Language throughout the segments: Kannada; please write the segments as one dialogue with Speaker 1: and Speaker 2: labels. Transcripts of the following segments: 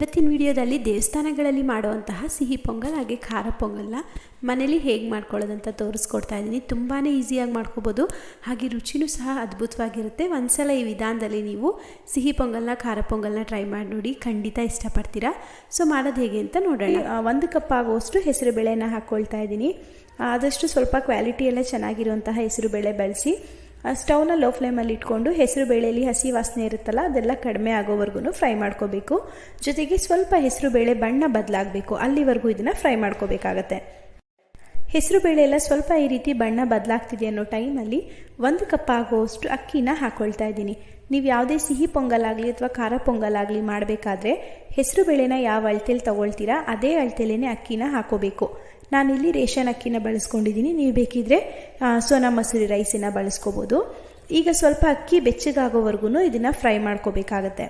Speaker 1: ಇವತ್ತಿನ ವಿಡಿಯೋದಲ್ಲಿ ದೇವಸ್ಥಾನಗಳಲ್ಲಿ ಮಾಡುವಂತಹ ಸಿಹಿ ಪೊಂಗಲ್ ಹಾಗೆ ಖಾರ ಪೊಂಗಲ್ನ ಮನೇಲಿ ಹೇಗೆ ಮಾಡ್ಕೊಳ್ಳೋದಂತ ತೋರಿಸ್ಕೊಡ್ತಾ ಇದ್ದೀನಿ. ತುಂಬಾ ಈಸಿಯಾಗಿ ಮಾಡ್ಕೋಬೋದು. ಹಾಗೆ ರುಚಿನೂ ಸಹ ಅದ್ಭುತವಾಗಿರುತ್ತೆ. ಒಂದ್ಸಲ ಈ ವಿಧಾನದಲ್ಲಿ ನೀವು ಸಿಹಿ ಪೊಂಗಲ್ನ, ಖಾರ ಪೊಂಗಲ್ನ ಟ್ರೈ ಮಾಡಿ ನೋಡಿ ಖಂಡಿತ ಇಷ್ಟಪಡ್ತೀರಾ. ಸೊ ಮಾಡೋದು ಹೇಗೆ ಅಂತ ನೋಡೋಣ.
Speaker 2: ಒಂದು ಕಪ್ ಆಗುವಷ್ಟು ಹೆಸರು ಬೇಳೆನ ಹಾಕ್ಕೊಳ್ತಾ ಇದ್ದೀನಿ. ಆದಷ್ಟು ಸ್ವಲ್ಪ ಕ್ವಾಲಿಟಿ ಎಲ್ಲ ಚೆನ್ನಾಗಿರುವಂತಹ ಹೆಸರು ಬೇಳೆ ಬಳಸಿ ಸ್ಟವ್ನ ಲೋ ಫ್ಲೇಮಲ್ಲಿ ಇಟ್ಕೊಂಡು ಹೆಸರು ಬೇಳೆಯಲ್ಲಿ ಹಸಿ ವಾಸನೆ ಇರುತ್ತಲ್ಲ, ಅದೆಲ್ಲ ಕಡಿಮೆ ಆಗೋವರೆಗೂ ಫ್ರೈ ಮಾಡ್ಕೋಬೇಕು. ಜೊತೆಗೆ ಸ್ವಲ್ಪ ಹೆಸರು ಬೇಳೆ ಬಣ್ಣ ಬದಲಾಗಬೇಕು, ಅಲ್ಲಿವರೆಗೂ ಇದನ್ನು ಫ್ರೈ ಮಾಡ್ಕೋಬೇಕಾಗತ್ತೆ. ಹೆಸರು ಬೇಳೆ ಎಲ್ಲ ಸ್ವಲ್ಪ ಈ ರೀತಿ ಬಣ್ಣ ಬದಲಾಗ್ತಿದೆ ಅನ್ನೋ ಟೈಮಲ್ಲಿ ಒಂದು ಕಪ್ ಆಗುವಷ್ಟು ಅಕ್ಕಿನ ಹಾಕ್ಕೊಳ್ತಾ ಇದ್ದೀನಿ. ನೀವು ಯಾವುದೇ ಸಿಹಿ ಪೊಂಗಲಾಗಲಿ ಅಥವಾ ಖಾರ ಪೊಂಗಲಾಗಲಿ ಮಾಡಬೇಕಾದ್ರೆ ಹೆಸರು ಬೇಳೆನ ಯಾವ ಅಳತೆಲಿ ತಗೊಳ್ತೀರಾ, ಅದೇ ಅಳತೆಲೇ ಅಕ್ಕಿನ ಹಾಕೋಬೇಕು. ನಾನಿಲ್ಲಿ ರೇಷನ್ ಅಕ್ಕಿನ ಬಳಸ್ಕೊಂಡಿದ್ದೀನಿ. ನೀವು ಬೇಕಿದ್ರೆ ಸೋನಾ ಮಸೂರಿ ರೈಸಿನ ಬಳಸ್ಕೋಬೋದು. ಈಗ ಸ್ವಲ್ಪ ಅಕ್ಕಿ ಬೆಚ್ಚಗಾಗೋವರೆಗೂ ಇದನ್ನು ಫ್ರೈ ಮಾಡ್ಕೋಬೇಕಾಗತ್ತೆ.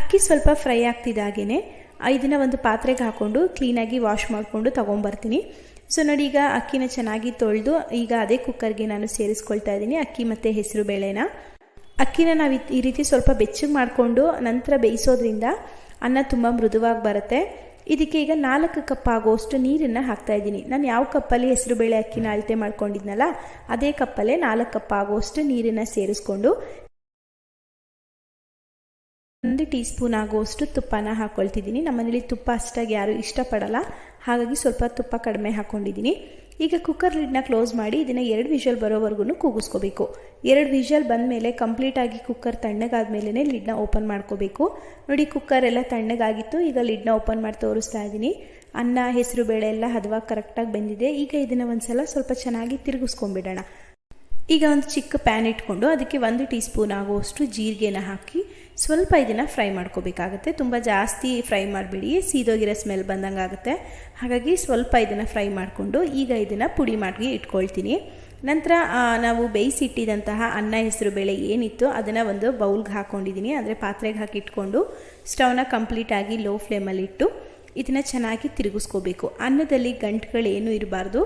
Speaker 2: ಅಕ್ಕಿ ಸ್ವಲ್ಪ ಫ್ರೈ ಆಗ್ತಿದ್ದಾಗೇ ಇದನ್ನು ಒಂದು ಪಾತ್ರೆಗೆ ಹಾಕ್ಕೊಂಡು ಕ್ಲೀನಾಗಿ ವಾಶ್ ಮಾಡಿಕೊಂಡು ತೊಗೊಂಬರ್ತೀನಿ. ಸೊ, ನೋಡಿ, ಈಗ ಅಕ್ಕಿನ ಚೆನ್ನಾಗಿ ತೊಳೆದು, ಈಗ ಅದೇ ಕುಕ್ಕರ್ಗೆ ನಾನು ಸೇರಿಸ್ಕೊಳ್ತಾ ಇದ್ದೀನಿ ಅಕ್ಕಿ ಮತ್ತು ಹೆಸರು ಬೇಳೆನ. ಅಕ್ಕಿನ ನಾವು ಈ ರೀತಿ ಸ್ವಲ್ಪ ಬೆಚ್ಚಗೆ ಮಾಡಿಕೊಂಡು ನಂತರ ಬೇಯಿಸೋದ್ರಿಂದ ಅನ್ನ ತುಂಬ ಮೃದುವಾಗಿ ಬರುತ್ತೆ. ಇದಕ್ಕೆ ಈಗ ನಾಲ್ಕು ಕಪ್ ಆಗುವಷ್ಟು ನೀರನ್ನು ಹಾಕ್ತಾ ಇದ್ದೀನಿ. ನಾನು ಯಾವ ಕಪ್ಪಲ್ಲಿ ಹೆಸರು ಬೇಳೆ ಅಕ್ಕಿನ ಅಳತೆ ಮಾಡ್ಕೊಂಡಿದ್ನಲ್ಲ, ಅದೇ ಕಪ್ಪಲ್ಲೇ ನಾಲ್ಕು ಕಪ್ ಆಗುವಷ್ಟು ನೀರನ್ನು ಸೇರಿಸ್ಕೊಂಡು ಒಂದು ಟೀ ಸ್ಪೂನ್ ಆಗುವಷ್ಟು ತುಪ್ಪನ ಹಾಕ್ಕೊಳ್ತಿದ್ದೀನಿ ನಮ್ಮನೇಲಿ ತುಪ್ಪ ಅಷ್ಟಾಗಿ ಯಾರು ಇಷ್ಟಪಡಲ್ಲ. ಹಾಗಾಗಿ ಸ್ವಲ್ಪ ತುಪ್ಪ ಕಡಿಮೆ ಹಾಕ್ಕೊಂಡಿದ್ದೀನಿ ಈಗ ಕುಕ್ಕರ್ ಲಿಡ್ನ ಕ್ಲೋಸ್ ಮಾಡಿ ಇದನ್ನು ಎರಡು ವಿಷಲ್ ಬರೋವರೆಗೂ ಕೂಗಿಸ್ಕೋಬೇಕು. ಎರಡು ವಿಷಲ್ ಬಂದಮೇಲೆ ಕಂಪ್ಲೀಟಾಗಿ ಕುಕ್ಕರ್ ತಣ್ಣಗಾದ ಮೇಲೇ ಲಿಡ್ನ ಓಪನ್ ಮಾಡ್ಕೋಬೇಕು. ನೋಡಿ ಕುಕ್ಕರ್ ಎಲ್ಲ ತಣ್ಣಗಾಗಿತ್ತು. ಈಗ ಲಿಡ್ನ ಓಪನ್ ಮಾಡಿ ತೋರಿಸ್ತಾ ಇದ್ದೀನಿ. ಅನ್ನ, ಹೆಸರು, ಬೇಳೆ ಎಲ್ಲ ಹದವಾಗಿ ಕರೆಕ್ಟಾಗಿ ಬೆಂದಿದೆ. ಈಗ ಇದನ್ನು ಒಂದ್ಸಲ ಸ್ವಲ್ಪ ಚೆನ್ನಾಗಿ ತಿರುಗಿಸ್ಕೊಂಡ್ಬಿಡೋಣ. ಈಗ ಒಂದು ಚಿಕ್ಕ ಪ್ಯಾನ್ ಇಟ್ಕೊಂಡು ಅದಕ್ಕೆ ಒಂದು ಟೀ ಸ್ಪೂನ್ ಆಗುವಷ್ಟು ಜೀರಿಗೆನ ಹಾಕಿ ಸ್ವಲ್ಪ ಇದನ್ನು ಫ್ರೈ ಮಾಡ್ಕೋಬೇಕಾಗುತ್ತೆ. ತುಂಬ ಜಾಸ್ತಿ ಫ್ರೈ ಮಾಡಬೇಡಿ. ಸೀದೋಗಿರೋ ಸ್ಮೆಲ್ ಬಂದಂಗೆ ಆಗುತ್ತೆ ಹಾಗಾಗಿ ಸ್ವಲ್ಪ ಇದನ್ನು ಫ್ರೈ ಮಾಡಿಕೊಂಡು ಈಗ ಇದನ್ನು ಪುಡಿ ಮಾಡಿ ಇಟ್ಕೊಳ್ತೀನಿ. ನಂತರ ನಾವು ಬೇಯಿಸಿಟ್ಟಿದಂತಹ ಅನ್ನ ಹೆಸರು ಬೇಳೆ ಏನಿತ್ತು ಅದನ್ನು ಒಂದು ಬೌಲ್ಗೆ ಹಾಕ್ಕೊಂಡಿದ್ದೀನಿ ಅಂದರೆ ಪಾತ್ರೆಗೆ ಹಾಕಿ ಇಟ್ಕೊಂಡು ಸ್ಟವ್ನ ಕಂಪ್ಲೀಟಾಗಿ ಲೋ ಫ್ಲೇಮಲ್ಲಿ ಇಟ್ಟು ಇದನ್ನು ಚೆನ್ನಾಗಿ ತಿರುಗಿಸ್ಕೋಬೇಕು. ಅನ್ನದಲ್ಲಿ ಗಂಟುಗಳೇನು ಇರಬಾರ್ದು.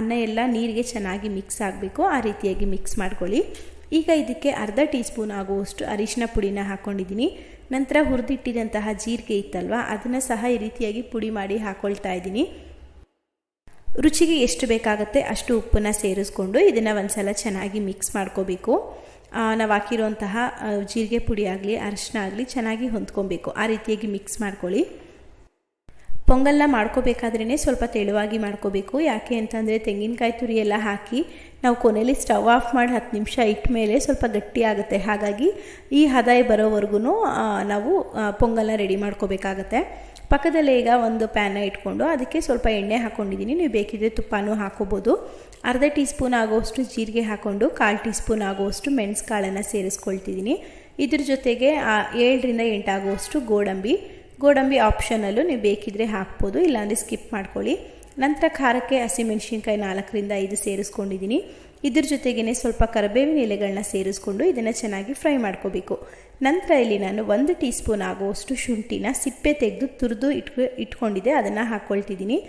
Speaker 2: ಅನ್ನ ಎಲ್ಲ ನೀರಿಗೆ ಚೆನ್ನಾಗಿ ಮಿಕ್ಸ್ ಆಗಬೇಕು. ಆ ರೀತಿಯಾಗಿ ಮಿಕ್ಸ್ ಮಾಡ್ಕೊಳ್ಳಿ. ಈಗ ಇದಕ್ಕೆ ಅರ್ಧ ಟೀ ಸ್ಪೂನ್ ಆಗುವಷ್ಟು ಅರಿಶಿನ ಪುಡಿನ ಹಾಕ್ಕೊಂಡಿದ್ದೀನಿ ನಂತರ ಹುರಿದಿಟ್ಟಿದಂತಹ ಜೀರಿಗೆ ಇತ್ತಲ್ವ, ಅದನ್ನು ಸಹ ಈ ರೀತಿಯಾಗಿ ಪುಡಿ ಮಾಡಿ ಹಾಕ್ಕೊಳ್ತಾ ಇದ್ದೀನಿ. ರುಚಿಗೆ ಎಷ್ಟು ಬೇಕಾಗುತ್ತೆ ಅಷ್ಟು ಉಪ್ಪನ್ನ ಸೇರಿಸ್ಕೊಂಡು ಇದನ್ನು ಒಂದ್ಸಲ ಚೆನ್ನಾಗಿ ಮಿಕ್ಸ್ ಮಾಡ್ಕೋಬೇಕು. ನಾವು ಹಾಕಿರುವಂತಹ ಜೀರಿಗೆ ಪುಡಿ ಆಗಲಿ, ಅರಿಶಿನ ಆಗಲಿ ಚೆನ್ನಾಗಿ ಹೊಂದ್ಕೊಬೇಕು. ಆ ರೀತಿಯಾಗಿ ಮಿಕ್ಸ್ ಮಾಡ್ಕೊಳ್ಳಿ. ಪೊಂಗಲ್ನ ಮಾಡ್ಕೋಬೇಕಾದ್ರೇ ಸ್ವಲ್ಪ ತೆಳುವಾಗಿ ಮಾಡ್ಕೋಬೇಕು. ಯಾಕೆ ಅಂತಂದರೆ ತೆಂಗಿನಕಾಯಿ ತುರಿ ಎಲ್ಲ ಹಾಕಿ ನಾವು ಕೊನೆಯಲ್ಲಿ ಸ್ಟವ್ ಆಫ್ ಮಾಡಿ ಹತ್ತು ನಿಮಿಷ ಇಟ್ಟ ಮೇಲೆ ಸ್ವಲ್ಪ ಗಟ್ಟಿ ಆಗುತ್ತೆ. ಹಾಗಾಗಿ ಈ ಹದಾಯ ಬರೋವರೆಗೂ ನಾವು ಪೊಂಗಲ್ನ ರೆಡಿ ಮಾಡ್ಕೋಬೇಕಾಗತ್ತೆ. ಪಕ್ಕದಲ್ಲೇ ಈಗ ಒಂದು ಪ್ಯಾನ ಇಟ್ಕೊಂಡು ಅದಕ್ಕೆ ಸ್ವಲ್ಪ ಎಣ್ಣೆ ಹಾಕ್ಕೊಂಡಿದ್ದೀನಿ ನೀವು ಬೇಕಿದ್ರೆ ತುಪ್ಪನೂ ಹಾಕೋಬೋದು. ಅರ್ಧ ಟೀ ಸ್ಪೂನ್ ಆಗೋಷ್ಟು ಜೀರಿಗೆ ಹಾಕ್ಕೊಂಡು ಕಾಲು ಟೀ ಸ್ಪೂನ್ ಆಗೋಷ್ಟು ಮೆಣಸು ಕಾಳನ್ನು ಸೇರಿಸ್ಕೊಳ್ತಿದ್ದೀನಿ. ಇದ್ರ ಜೊತೆಗೆ ಏಳರಿಂದ ಎಂಟು ಆಗುವಷ್ಟು ಗೋಡಂಬಿ ಗೋಡಂಬಿ ಆಪ್ಷನಲ್ಲೂ ನೀವು ಬೇಕಿದ್ರೆ ಹಾಕ್ಬೋದು, ಇಲ್ಲಾಂದರೆ ಸ್ಕಿಪ್ ಮಾಡ್ಕೊಳ್ಳಿ. ನಂತರ ಖಾರಕ್ಕೆ ಹಸಿಮೆಣಸಿನ್ಕಾಯಿ ನಾಲ್ಕರಿಂದ ಐದು ಸೇರಿಸ್ಕೊಂಡಿದ್ದೀನಿ. ಇದ್ರ ಜೊತೆಗೇ ಸ್ವಲ್ಪ ಕರಿಬೇವಿನ ಎಲೆಗಳನ್ನ ಸೇರಿಸ್ಕೊಂಡು ಇದನ್ನು ಚೆನ್ನಾಗಿ ಫ್ರೈ ಮಾಡ್ಕೋಬೇಕು. ನಂತರ ಇಲ್ಲಿ ನಾನು ಒಂದು ಟೀ ಸ್ಪೂನ್ ಆಗುವಷ್ಟು ಶುಂಠಿನ ಸಿಪ್ಪೆ ತೆಗೆದು ತುರಿದು ಇಟ್ಕೊ, ಇಟ್ಕೊಂಡಿದ್ದೆ. ಅದನ್ನು ಹಾಕ್ಕೊಳ್ತಿದ್ದೀನಿ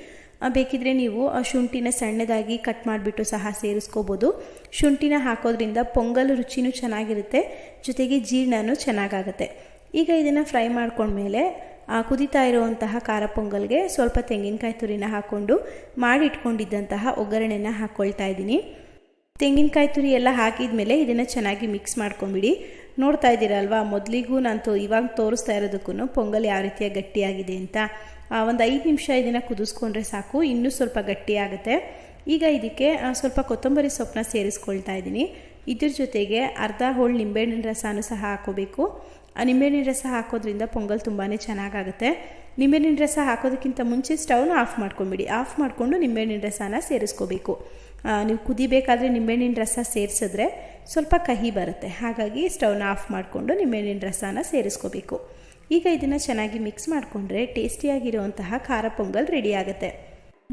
Speaker 2: ಬೇಕಿದ್ರೆ ನೀವು ಆ ಶುಂಠಿನ ಸಣ್ಣದಾಗಿ ಕಟ್ ಮಾಡಿಬಿಟ್ಟು ಸಹ ಸೇರಿಸ್ಕೋಬೋದು. ಶುಂಠಿನ ಹಾಕೋದ್ರಿಂದ ಪೊಂಗಲ್ ರುಚಿನೂ ಚೆನ್ನಾಗಿರುತ್ತೆ. ಜೊತೆಗೆ ಜೀರ್ಣನೂ ಚೆನ್ನಾಗಾಗುತ್ತೆ. ಈಗ ಇದನ್ನು ಫ್ರೈ ಮಾಡ್ಕೊಂಡ್ಮೇಲೆ ಕುದೀತಾ ಇರುವಂತಹ ಖಾರ ಪೊಂಗಲ್ಗೆ ಸ್ವಲ್ಪ ತೆಂಗಿನಕಾಯಿ ತುರಿನ ಹಾಕ್ಕೊಂಡು ಮಾಡಿಟ್ಕೊಂಡಿದ್ದಂತಹ ಒಗ್ಗರಣೆನ ಹಾಕ್ಕೊಳ್ತಾ ಇದ್ದೀನಿ. ತೆಂಗಿನಕಾಯಿ ತುರಿ ಎಲ್ಲ ಹಾಕಿದ ಮೇಲೆ ಇದನ್ನು ಚೆನ್ನಾಗಿ ಮಿಕ್ಸ್ ಮಾಡ್ಕೊಂಬಿಡಿ. ನೋಡ್ತಾ ಇದ್ದೀರಲ್ವಾ, ಮೊದಲಿಗೂ ನಾನು ತೋ ಇವಾಗ ತೋರಿಸ್ತಾ ಇರೋದಕ್ಕೂ ಪೊಂಗಲ್ ಯಾವ ರೀತಿಯ ಗಟ್ಟಿಯಾಗಿದೆ ಅಂತ. ಒಂದು ಐದು ನಿಮಿಷ ಇದನ್ನು ಕುದಿಸ್ಕೊಂಡ್ರೆ ಸಾಕು, ಇನ್ನೂ ಸ್ವಲ್ಪ ಗಟ್ಟಿಯಾಗುತ್ತೆ ಈಗ ಇದಕ್ಕೆ ಸ್ವಲ್ಪ ಕೊತ್ತಂಬರಿ ಸೊಪ್ಪನ್ನ ಸೇರಿಸ್ಕೊಳ್ತಾ ಇದ್ದೀನಿ. ಇದ್ರ ಜೊತೆಗೆ ಅರ್ಧ ಹೋಳು ನಿಂಬೆಹಣ್ಣಿನ ರಸನೂ ಸಹ ಹಾಕೋಬೇಕು ಆ ನಿಂಬೆಹಣ್ಣಿನ ರಸ ಹಾಕೋದ್ರಿಂದ ಪೊಂಗಲ್ ತುಂಬಾ ಚೆನ್ನಾಗಾಗುತ್ತೆ. ನಿಂಬೆಹಣ್ಣಿನ ರಸ ಹಾಕೋದಕ್ಕಿಂತ ಮುಂಚೆ ಸ್ಟವ್ನ ಆಫ್ ಮಾಡ್ಕೊಂಬಿಡಿ. ಆಫ್ ಮಾಡಿಕೊಂಡು ನಿಂಬೆಹಣ್ಣಿನ ರಸನ ಸೇರಿಸ್ಕೋಬೇಕು. ನೀವು ಕುದಿಬೇಕಾದ್ರೆ ನಿಂಬೆಹಣ್ಣಿನ ರಸ ಸೇರಿಸಿದ್ರೆ ಸ್ವಲ್ಪ ಕಹಿ ಬರುತ್ತೆ. ಹಾಗಾಗಿ ಸ್ಟವ್ನ ಆಫ್ ಮಾಡಿಕೊಂಡು ನಿಂಬೆಹಣ್ಣಿನ ರಸನ ಸೇರಿಸ್ಕೋಬೇಕು. ಈಗ ಇದನ್ನು ಚೆನ್ನಾಗಿ ಮಿಕ್ಸ್ ಮಾಡಿಕೊಂಡ್ರೆ ಟೇಸ್ಟಿಯಾಗಿರುವಂತಹ ಖಾರ ಪೊಂಗಲ್ ರೆಡಿ ಆಗುತ್ತೆ.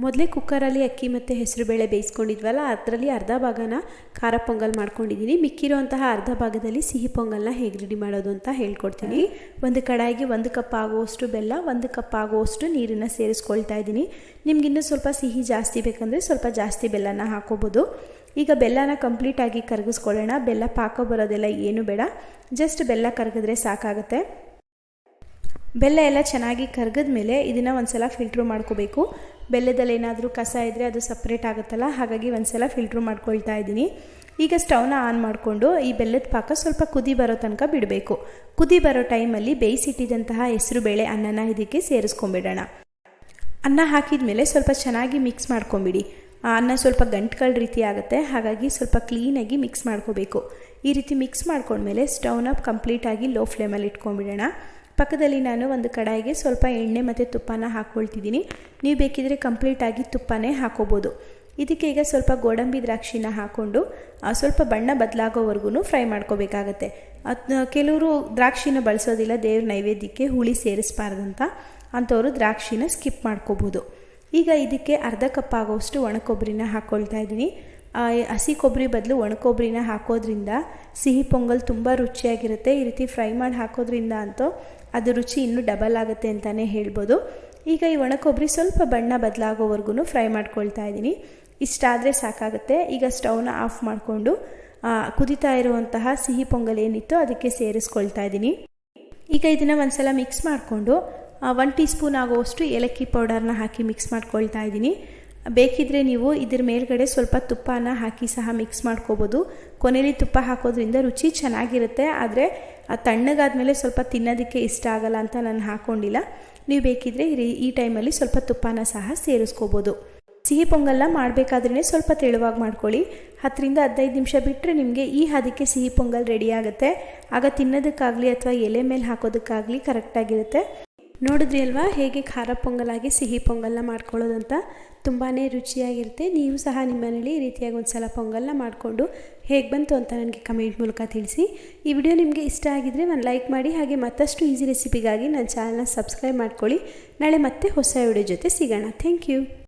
Speaker 2: ಮೊದಲೇ ಕುಕ್ಕರಲ್ಲಿ ಅಕ್ಕಿ ಮತ್ತು ಹೆಸರುಬೇಳೆ ಬೇಯಿಸ್ಕೊಂಡಿದ್ವಲ್ಲ, ಅದರಲ್ಲಿ ಅರ್ಧ ಭಾಗನ ಖಾರ ಪೊಂಗಲ್ ಮಾಡ್ಕೊಂಡಿದ್ದೀನಿ ಮಿಕ್ಕಿರುವಂತಹ ಅರ್ಧ ಭಾಗದಲ್ಲಿ ಸಿಹಿ ಪೊಂಗಲ್ನ ಹೇಗೆ ರೆಡಿ ಮಾಡೋದು ಅಂತ ಹೇಳ್ಕೊಡ್ತೀನಿ. ಒಂದು ಕಡಾಯಿಗೆ ಒಂದು ಕಪ್ ಆಗುವಷ್ಟು ಬೆಲ್ಲ, ಒಂದು ಕಪ್ ಆಗುವಷ್ಟು ನೀರನ್ನು ಸೇರಿಸ್ಕೊಳ್ತಾ ಇದ್ದೀನಿ. ನಿಮ್ಗೆ ಇನ್ನೂ ಸ್ವಲ್ಪ ಸಿಹಿ ಜಾಸ್ತಿ ಬೇಕಂದರೆ ಸ್ವಲ್ಪ ಜಾಸ್ತಿ ಬೆಲ್ಲನ ಹಾಕೋಬೋದು. ಈಗ ಬೆಲ್ಲನ ಕಂಪ್ಲೀಟಾಗಿ ಕರಗಿಸ್ಕೊಳ್ಳೋಣ. ಬೆಲ್ಲ ಪಾಕ ಬರೋದೆಲ್ಲ ಏನು ಬೇಡ. ಜಸ್ಟ್ ಬೆಲ್ಲ ಕರಗಿದ್ರೆ ಸಾಕಾಗುತ್ತೆ. ಬೆಲ್ಲ ಎಲ್ಲ ಚೆನ್ನಾಗಿ ಕರಗಿದ ಮೇಲೆ ಇದನ್ನು ಒಂದು ಸಲ ಫಿಲ್ಟ್ರ್ ಮಾಡ್ಕೋಬೇಕು. ಬೆಲ್ಲದಲ್ಲಿ ಏನಾದರೂ ಕಸ ಇದ್ದರೆ ಅದು ಸಪ್ರೇಟ್ ಆಗುತ್ತಲ್ಲ? ಹಾಗಾಗಿ ಒಂದ್ಸಲ ಫಿಲ್ಟ್ರ್ ಮಾಡ್ಕೊಳ್ತಾ ಇದ್ದೀನಿ. ಈಗ ಸ್ಟವ್ನ ಆನ್ ಮಾಡಿಕೊಂಡು ಈ ಬೆಲ್ಲದ ಪಾಕ ಸ್ವಲ್ಪ ಕುದಿ ಬರೋ ತನಕ ಬಿಡಬೇಕು. ಕುದಿ ಬರೋ ಟೈಮಲ್ಲಿ ಬೇಯಿಸಿಟ್ಟಿದಂತಹ ಹೆಸರು ಬೇಳೆ ಅನ್ನನ ಇದಕ್ಕೆ ಸೇರಿಸ್ಕೊಂಬಿಡೋಣ ಅನ್ನ ಹಾಕಿದ ಮೇಲೆ ಸ್ವಲ್ಪ ಚೆನ್ನಾಗಿ ಮಿಕ್ಸ್ ಮಾಡ್ಕೊಂಬಿಡಿ. ಆ ಅನ್ನ ಸ್ವಲ್ಪ ಗಂಟುಗಳ ರೀತಿ ಆಗುತ್ತೆ. ಹಾಗಾಗಿ ಸ್ವಲ್ಪ ಕ್ಲೀನಾಗಿ ಮಿಕ್ಸ್ ಮಾಡ್ಕೋಬೇಕು. ಈ ರೀತಿ ಮಿಕ್ಸ್ ಮಾಡ್ಕೊಂಡ್ಮೇಲೆ ಸ್ಟವ್ನ ಕಂಪ್ಲೀಟಾಗಿ ಲೋ ಫ್ಲೇಮಲ್ಲಿ ಇಟ್ಕೊಂಡ್ಬಿಡೋಣ. ಪಕ್ಕದಲ್ಲಿ ನಾನು ಒಂದು ಕಡಾಯಿಗೆ ಸ್ವಲ್ಪ ಎಣ್ಣೆ ಮತ್ತು ತುಪ್ಪನ ಹಾಕ್ಕೊಳ್ತಿದ್ದೀನಿ ನೀವು ಬೇಕಿದ್ರೆ ಕಂಪ್ಲೀಟಾಗಿ ತುಪ್ಪನೇ ಹಾಕೋಬೋದು. ಇದಕ್ಕೆ ಈಗ ಸ್ವಲ್ಪ ಗೋಡಂಬಿ ದ್ರಾಕ್ಷಿನ ಹಾಕ್ಕೊಂಡು ಸ್ವಲ್ಪ ಬಣ್ಣ ಬದಲಾಗೋವರೆಗೂ ಫ್ರೈ ಮಾಡ್ಕೋಬೇಕಾಗತ್ತೆ. ಕೆಲವರು ದ್ರಾಕ್ಷಿನ ಬಳಸೋದಿಲ್ಲ, ದೇವ್ರ ನೈವೇದ್ಯಕ್ಕೆ ಹುಳಿ ಸೇರಿಸಬಾರ್ದಂತ ಅಂಥವರು ದ್ರಾಕ್ಷಿನ ಸ್ಕಿಪ್ ಮಾಡ್ಕೋಬೋದು. ಈಗ ಇದಕ್ಕೆ ಅರ್ಧ ಕಪ್ ಆಗೋಷ್ಟು ಒಣಕೊಬ್ಬರಿನ ಹಾಕ್ಕೊಳ್ತಾ ಇದ್ದೀನಿ. ಹಸಿ ಕೊಬ್ಬರಿ ಬದಲು ಒಣಕೊಬ್ಬರಿನ ಹಾಕೋದ್ರಿಂದ ಸಿಹಿ ಪೊಂಗಲ್ ತುಂಬ ರುಚಿಯಾಗಿರುತ್ತೆ. ಈ ರೀತಿ ಫ್ರೈ ಮಾಡಿ ಹಾಕೋದ್ರಿಂದ ಅಂತೂ ಅದು ರುಚಿ ಇನ್ನೂ ಡಬಲ್ ಆಗುತ್ತೆ ಅಂತಲೇ ಹೇಳ್ಬೋದು. ಈಗ ಈ ಒಣಕೊಬ್ಬರಿ ಸ್ವಲ್ಪ ಬಣ್ಣ ಬದಲಾಗೋವರೆಗೂ ಫ್ರೈ ಮಾಡ್ಕೊಳ್ತಾ ಇದ್ದೀನಿ. ಇಷ್ಟಾದರೆ ಸಾಕಾಗುತ್ತೆ. ಈಗ ಸ್ಟವ್ನ ಆಫ್ ಮಾಡಿಕೊಂಡು ಕುದಿತಾ ಇರುವಂತಹ ಸಿಹಿ ಪೊಂಗಲ್ ಏನಿತ್ತು ಅದಕ್ಕೆ ಸೇರಿಸ್ಕೊಳ್ತಾ ಇದ್ದೀನಿ. ಈಗ ಇದನ್ನು ಒಂದ್ಸಲ ಮಿಕ್ಸ್ ಮಾಡಿಕೊಂಡು ಒನ್ ಟೀ ಸ್ಪೂನ್ ಆಗುವಷ್ಟು ಏಲಕ್ಕಿ ಪೌಡರ್ನ ಹಾಕಿ ಮಿಕ್ಸ್ ಮಾಡ್ಕೊಳ್ತಾ ಇದ್ದೀನಿ. ಬೇಕಿದ್ರೆ ನೀವು ಇದ್ರ ಮೇಲ್ಗಡೆ ಸ್ವಲ್ಪ ತುಪ್ಪನ ಹಾಕಿ ಸಹ ಮಿಕ್ಸ್ ಮಾಡ್ಕೋಬೋದು. ಕೊನೆಯಲ್ಲಿ ತುಪ್ಪ ಹಾಕೋದ್ರಿಂದ ರುಚಿ ಚೆನ್ನಾಗಿರುತ್ತೆ, ಆದರೆ ಆ ತಣ್ಣಗಾದ್ಮೇಲೆ ಸ್ವಲ್ಪ ತಿನ್ನೋದಕ್ಕೆ ಇಷ್ಟ ಆಗಲ್ಲ ಅಂತ ನಾನು ಹಾಕ್ಕೊಂಡಿಲ್ಲ ನೀವು ಬೇಕಿದ್ರೆ ಈ ಟೈಮಲ್ಲಿ ಸ್ವಲ್ಪ ತುಪ್ಪನ ಸಹ ಸೇರಿಸ್ಕೋಬೋದು. ಸಿಹಿ ಪೊಂಗಲ್ನ ಮಾಡಬೇಕಾದ್ರೇ ಸ್ವಲ್ಪ ತೆಳುವಾಗಿ ಮಾಡ್ಕೊಳ್ಳಿ. ಹತ್ತರಿಂದ ಹದಿನೈದು ನಿಮಿಷ ಬಿಟ್ಟರೆ ನಿಮಗೆ ಈ ಹದಕ್ಕೆ ಸಿಹಿ ಪೊಂಗಲ್ ರೆಡಿ ಆಗುತ್ತೆ. ಆಗ ತಿನ್ನೋದಕ್ಕಾಗಲಿ ಅಥವಾ ಎಲೆ ಮೇಲೆ ಹಾಕೋದಕ್ಕಾಗಲಿ ಕರೆಕ್ಟಾಗಿರುತ್ತೆ ನೋಡಿದ್ರಿ ಅಲ್ವಾ? ಹೇಗೆ ಖಾರ ಪೊಂಗಲಾಗಿ ಸಿಹಿ ಪೊಂಗಲ್ನ ಮಾಡ್ಕೊಳ್ಳೋದಂತ? ತುಂಬಾ ರುಚಿಯಾಗಿರುತ್ತೆ. ನೀವು ಸಹ ನಿಮ್ಮ ಮನೇಲಿ ಈ ರೀತಿಯಾಗಿ ಒಂದು ಸಲ ಪೊಂಗಲ್ನ ಮಾಡಿಕೊಂಡು ಹೇಗೆ ಬಂತು ಅಂತ ನನಗೆ ಕಮೆಂಟ್ ಮೂಲಕ ತಿಳಿಸಿ. ಈ ವಿಡಿಯೋ ನಿಮಗೆ ಇಷ್ಟ ಆಗಿದ್ದರೆ ಒಂದು ಲೈಕ್ ಮಾಡಿ, ಹಾಗೆ ಮತ್ತಷ್ಟು ಈಸಿ ರೆಸಿಪಿಗಾಗಿ ನನ್ನ ಚಾನಲ್ನ ಸಬ್ಸ್ಕ್ರೈಬ್ ಮಾಡ್ಕೊಳ್ಳಿ. ನಾಳೆ ಮತ್ತೆ ಹೊಸ ವಿಡಿಯೋ ಜೊತೆ ಸಿಗೋಣ. Thank you.